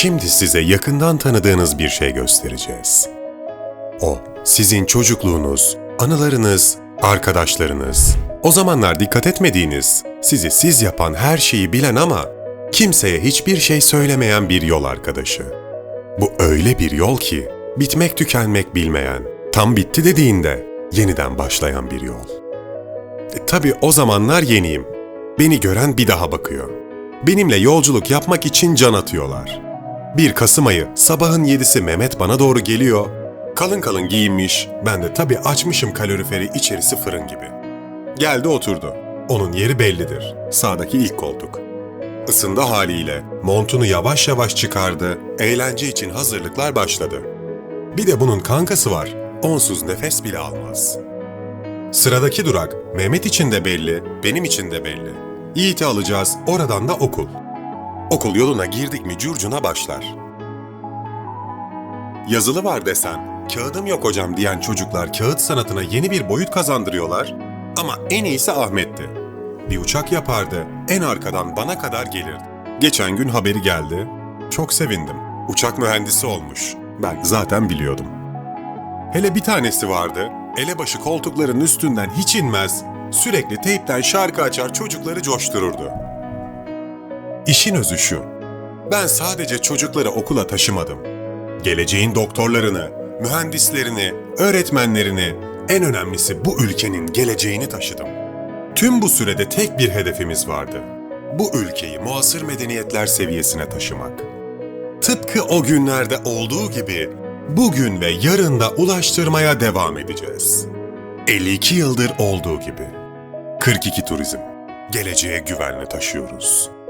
Şimdi size yakından tanıdığınız bir şey göstereceğiz. O, sizin çocukluğunuz, anılarınız, arkadaşlarınız. O zamanlar dikkat etmediğiniz, sizi siz yapan her şeyi bilen ama kimseye hiçbir şey söylemeyen bir yol arkadaşı. Bu öyle bir yol ki, bitmek tükenmek bilmeyen, tam bitti dediğinde yeniden başlayan bir yol. E, tabii o zamanlar yeniyim. Beni gören bir daha bakıyor. Benimle yolculuk yapmak için can atıyorlar. 1 Kasım ayı sabahın 7'si Mehmet bana doğru geliyor. Kalın kalın giyinmiş, ben de tabii açmışım kaloriferi içerisi fırın gibi. Geldi oturdu. Onun yeri bellidir. Sağdaki ilk koltuk. Isındı haliyle montunu yavaş yavaş çıkardı, eğlence için hazırlıklar başladı. Bir de bunun kankası var, onsuz nefes bile almaz. Sıradaki durak Mehmet için de belli, benim için de belli. Yiğit'i alacağız, oradan da okul. Okul yoluna girdik mi curcuna başlar. Yazılı var desen, kağıdım yok hocam diyen çocuklar kağıt sanatına yeni bir boyut kazandırıyorlar. Ama en iyisi Ahmet'ti. Bir uçak yapardı, en arkadan bana kadar gelirdi. Geçen gün haberi geldi. Çok sevindim. Uçak mühendisi olmuş. Ben zaten biliyordum. Hele bir tanesi vardı, elebaşı koltukların üstünden hiç inmez, sürekli teypten şarkı açar çocukları coştururdu. İşin özü şu, ben sadece çocukları okula taşımadım. Geleceğin doktorlarını, mühendislerini, öğretmenlerini, en önemlisi bu ülkenin geleceğini taşıdım. Tüm bu sürede tek bir hedefimiz vardı. Bu ülkeyi muasır medeniyetler seviyesine taşımak. Tıpkı o günlerde olduğu gibi bugün ve yarın da ulaştırmaya devam edeceğiz. 52 yıldır olduğu gibi. 42 Turizm. Geleceğe güvenle taşıyoruz.